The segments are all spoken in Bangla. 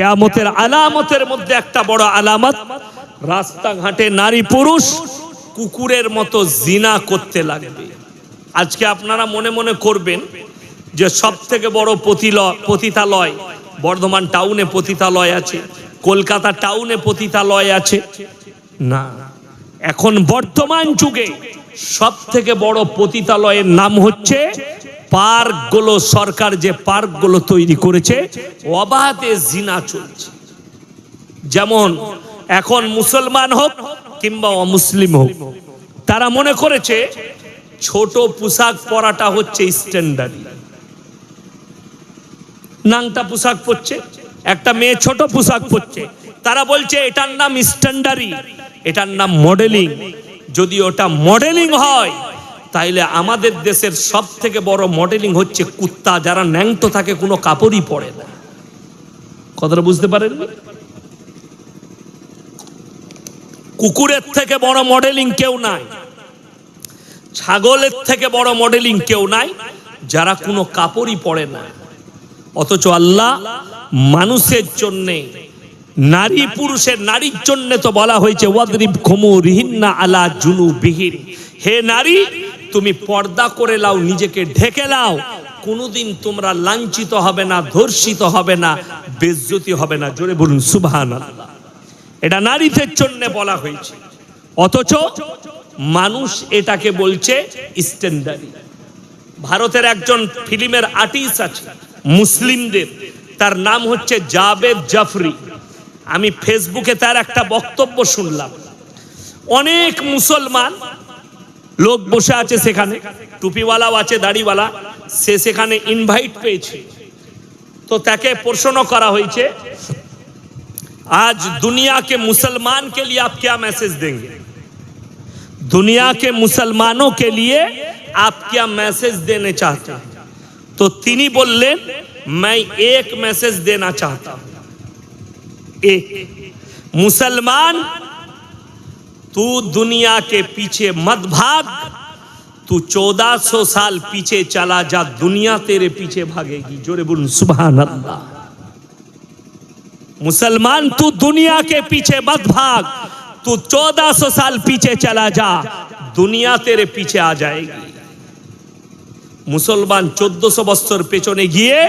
কেয়ামতের আলামতের মধ্যে একটা বড় আলামত, রাস্তাঘাটে নারী পুরুষ কুকুরের মতো জিনা করতে লাগবে। আজকে আপনারা মনে মনে করবেন যে সব থেকে বড় পতিতালয় বর্ধমান টাউনে পতিতালয় আছে, কলকাতা টাউনে পতিতালয় আছে। না, এখন বর্তমান যুগে সব থেকে বড় পতিতালয়ের নাম হচ্ছে পার্কগুলো, সরকার যে পার্কগুলো তৈরি করেছে, অবাধে জিনা চলছে। যেমন, এখন মুসলমান হোক কিংবা অমুসলিম হোক, তারা মনে করেছে ছোট পোশাক পরাটা হচ্ছে স্ট্যান্ডার্ড নাংটা পোশাক পরছে, একটা মেয়ে ছোট পোশাক পরছে, তারা বলছে এটার নাম স্ট্যান্ডারি এটার নাম মডেলিং যদি ওটা মডেলিং হয় তাইলে আমাদের দেশের সব থেকে বড় মডেলিং হচ্ছে কুত্তা, যারা ন্যাংটো থাকে, কোনো কাপড়ই পরে না। কথাটা বুঝতে পারেন? কুকুরের থেকে বড় মডেলিং কেউ নাই, ছাগলের থেকে বড় মডেলিং কেউ নাই, যারা কোনো কাপড়ই পরে না। অথচ আল্লাহ মানুষের জন্যে, নারী পুরুষের নারীর জন্য তো বলা হয়েছে ওয়াদরিব খমু রিহিন্না আলা জুনু বিহীন হে নারী তুমি পর্দা করে লাও, নিজেকে ঢেকে লাও। কোনোদিন তোমরা লাঞ্ছিত হবে না, ধর্ষিত হবে না, বেজ্জতি হবে না। জোরে বলুন সুবহান এটা নারীদের জন্য বলা হয়েছে। অথচ মানুষ এটাকে বলছে স্ট্যান্ডার্ড ভারতের একজন ফিল্মের আর্টিস্ট আছে, মুসলিমদের। তার নাম হচ্ছে জাবেদ জাফরি। আমি ফেসবুকে তার একটা বক্তব্য শুনলাম। অনেক মুসলমান লোক বসে আছে সেখানে টুপিওয়ালাও আছে দাড়িওয়ালা সে সেখানে ইনভাইট পেয়েছে তো তাকে প্রশ্ন করা হয়েছে आज दुनिया के मुसलमान के लिए आप क्या मैसेज देंगे दुनिया के मुसलमानों के लिए आप क्या मैसेज देने चाहते हैं तो तिनी बोललेन मैं एक मैसेज देना चाहता हूं एक मुसलमान तू दुनिया के पीछे मत भाग तू चौदह सौ साल पीछे चला जा दुनिया तेरे पीछे भागेगी जोरे बोलूं सुबह अल्लाह मुसलमान तू दुनिया के पीछे मत भाग तू चौदह सौ साल पीछे चला जा दुनिया तेरे पीछे आ जाएगी মুসলমান চোদ্দশো বছর পেছনে গিয়ে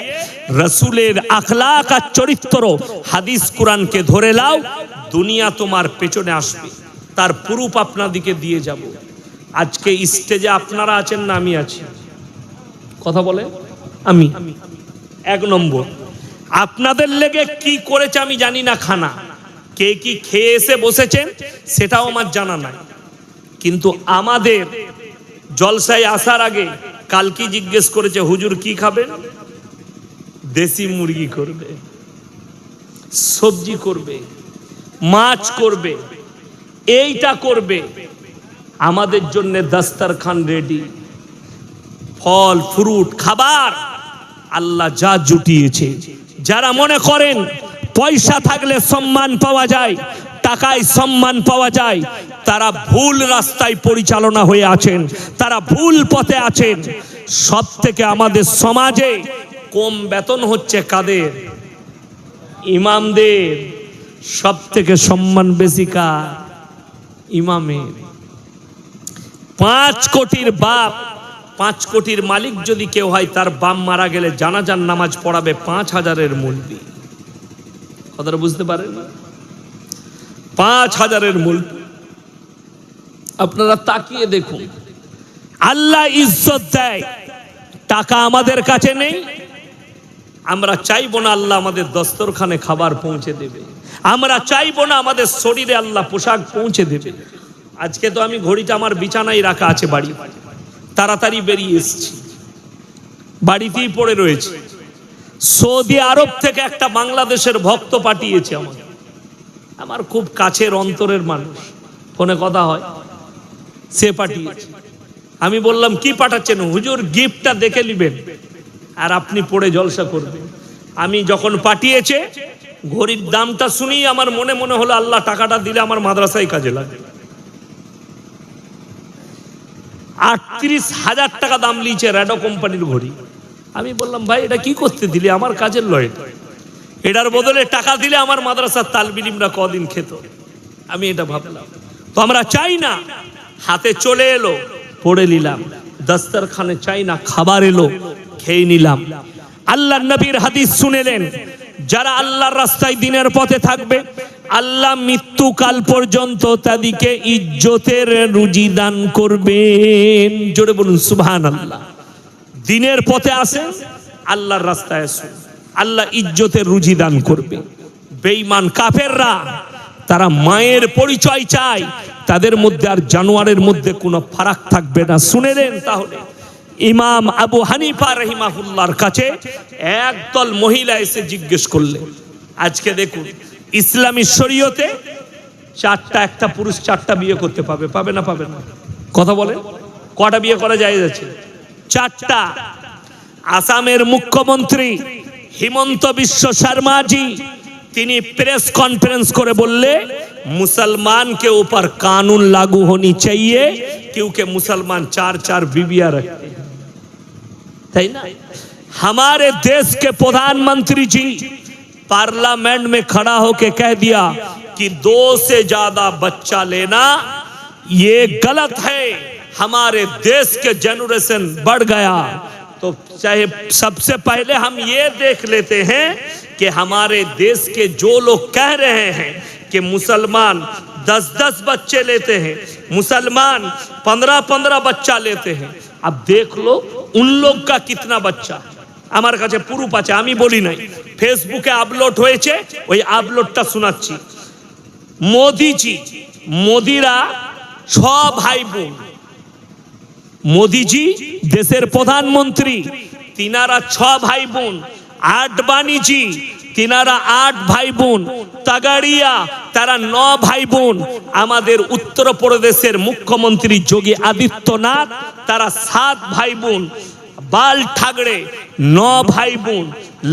রসুলের আখলাক আর চরিত্র হাদিস কোরআনকে ধরে লাও দুনিয়া তোমার পেছনে আসবে তার প্রুফ আপনাদিকে দিয়ে যাব। আজকে স্টেজে আপনারা আছেন না আমি আছি। কথা বলে? আমি। এক নম্বর, আপনাদের লেগে কি করেছে আমি জানি না খানা। কে কি খেয়ে এসে বসেছেন সেটাও আমার জানা নাই। কিন্তু আমাদের জলসায় আসার আগে কালকি জিজ্ঞেস করেছে, হুজুর কি খাবেন? দেশি মুরগি করবে, সবজি করবে, মাছ করবে এইটা করবে। আমাদের জন্য দাস্তারখান রেডি ফল ফ্রুট খাবার। আল্লাহ যা জুটিয়েছে। যারা মনে করেন পয়সা থাকলে সম্মান পাওয়া যায়, টাকায় সম্মান পাওয়া যায়, তারা ভুল রাস্তায় পরিচালনা হয়ে আছেন, তারা ভুল পথে আছেন। সব থেকে আমাদের সমাজে কম বেতন হচ্ছে কাদের? ইমামদের। সব থেকে সম্মান বেশি কার? ইমামের পাঁচ কোটির বাপ, পাঁচ কোটির মালিক যদি কেউ হয়, তার বাম মারা গেলে জানাজার নামাজ পড়াবে পাঁচ হাজারের মূল্যি কথাটা বুঝতে পারেন? পাঁচ হাজারের মূল্য আপনারা তাকিয়ে দেখুন। আল্লাহ ইজ্জত দেয়। টাকা আমাদের কাছে নেই। আমরা চাইব না আল্লাহ আমাদের দস্তরখানে খাবার পৌঁছে দেবে। আমরা চাইব না আমাদের শরীরে আল্লাহ পোশাক পৌঁছে দেবে। আজকে তো আমি ঘড়িটা আমার বিছানায় রাখা আছে বাড়ি। তাড়াতাড়ি বেরিয়ে এসেছি। বাড়িতেই পড়ে রয়েছে। সৌদি আরব থেকে একটা বাংলাদেশের ভক্ত পাঠিয়েছে আমাকে। আমার খুব কাছের অন্তরের মানুষ। ফোনে কথা হয়। সে পাঠিয়েছে। আমি বললাম, কি পাঠাচ্ছেন? হুজুর গিফটটা দেখে নিবেন। আর আপনি পড়ে জলসা করবেন। আমি যখন পাঠিয়েছে, ঘড়ির দামটা শুনেই আমার মনে মনে হলো, আল্লাহ টাকাটা দিলে আমার মাদ্রাসায় কাজে লাগে আটত্রিশ হাজার টাকা দাম লিয়েছে র্যাডো কোম্পানির ঘড়ি। আমি বললাম, ভাই, এটা কি করতে দিলি? আমার কাজের লয় এটার বদলে টাকা দিলে আমার মাদ্রাসার তালবিলিমরা কদিন খেত। আমি এটা ভাবলাম। তো আমরা চাই না, হাতে চলে এলো, পড়ে নিলাম। দস্তরখানে চাই না, খাবার এলো। খেয়ে নিলাম। আল্লাহ নবীর হাদিস শুনেলেন, যারা আল্লাহর রাস্তায় দিনের পথে থাকবে, আল্লাহ মৃত্যুকাল পর্যন্ত তাদেরকে ইজ্জতের রুজি দান করবেন। জোরে বলুন সুবহান আল্লাহ দিনের পথে আসেন, আল্লাহর রাস্তায় আসুন। আল্লাহ ইজ্জতের রুজি দান করবে। বেঈমান কাফেররা, তারা মায়ের পরিচয় চায়, তাদের মধ্যে আর জানোয়ারের মধ্যে কোনো ফারাক থাকবে না। শুনে নেন তাহলে? ইমাম আবু হানিফা রহিমাহুল্লার কাছে একদল মহিলা এসে জিজ্ঞেস করলে, আজকে দেখুন, ইসলামী শরীয়তে চারটা, একটা পুরুষ চারটা বিয়ে করতে পাবে পাবে না পাবে না? কথা বলে? কটা বিয়ে করা যায় যাচ্ছে? চারটা। আসামের মুখ্যমন্ত্রী হিমন্ত বিশ্ব শর্মাজি তিনি প্রেস কনফারেন্স করে বললে, মুসলমানকে উপর কানুন লাগু হনি চাইয়ে কেউকে মুসলমান চার চার चार बीबियां রাখে। ना? हमारे देश के प्रधानमंत्री जी पार्लियामेंट में खड़ा होके कह दिया कि दो से ज़्यादा बच्चा लेना, ये गलत है। हमारे देश के जनरेशन बढ़ गया। तो चाहे सबसे पहले हम ये देख लेते हैं कि हमारे देश के जो लोग कह रहे हैं कि मुसलमान दस दस बच्चे लेते हैं, मुसलमान पंद्रह पंद्रह बच्चा लेते हैं अब देख लो उन लोग का कितना बच्चा है। আমার কাছে প্রুফ আছে আমি বলি নাই ফেসবুকে আপলোড হয়েছে ওই আপলোডটা শোনাচ্ছি মোদিজি মোদিরা ছ ভাই বোন মোদিজি দেশের প্রধানমন্ত্রী তিনারা ছ ভাই বোন আডবাণীজি তিনারা আট ভাই বোন তাগাড়িয়া তারা ন ভাই বোন, আমাদের উত্তরপ্রদেশের মুখ্যমন্ত্রী যোগী আদিত্যনাথ, তারা সাত ভাই বোন, বাল ঠাগড়ে ন ভাই বোন,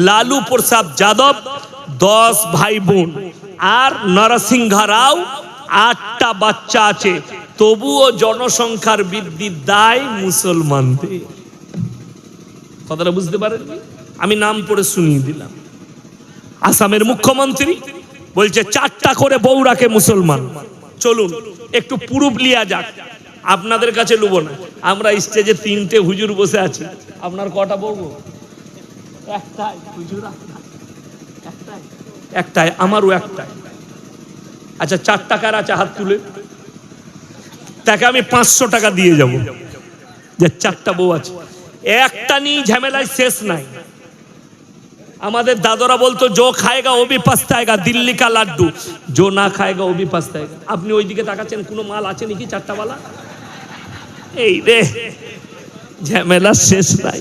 লালু প্রসাদ যাদব দশ ভাই বোন, আর নরসিংহ রাও আটটা বাচ্চা আছে। তবুও জনসংখ্যার বৃদ্ধির দায় মুসলমানদের। কথাটা বুঝতে পারেন আমি নাম পড়ে শুনিয়ে দিলাম। আসামের মুখ্যমন্ত্রী বলছে, চারটা করে বউ রাখে মুসলমান। চলুন, একটু পুরুপ লিয়া যাক। আপনাদের কাছে লুব না। আমরা স্টেজে তিনটে হুজুর বসে আছি। আপনার কটা বউ? একটাই। একটাই, আমারও একটাই। আচ্ছা চার টাকার আছে হাত তুলে? তাকে আমি পাঁচশো টাকা দিয়ে যাব। যে চারটা বউ আছে। একটা নিয়ে ঝামেলায় শেষ নাই। আমাদের দাদরা বলতো, জো খায়গা, ও বি পাস্তায়গা, দিল্লি কা লাড্ডু। জো না খায়গা, ও বি পাস্তায়গা। আপনি ওইদিকে তাকাচ্ছেন, কোনো মাল আছে নাকি চারটা বালা? এই রে, ঝামেলা শেষ নাই।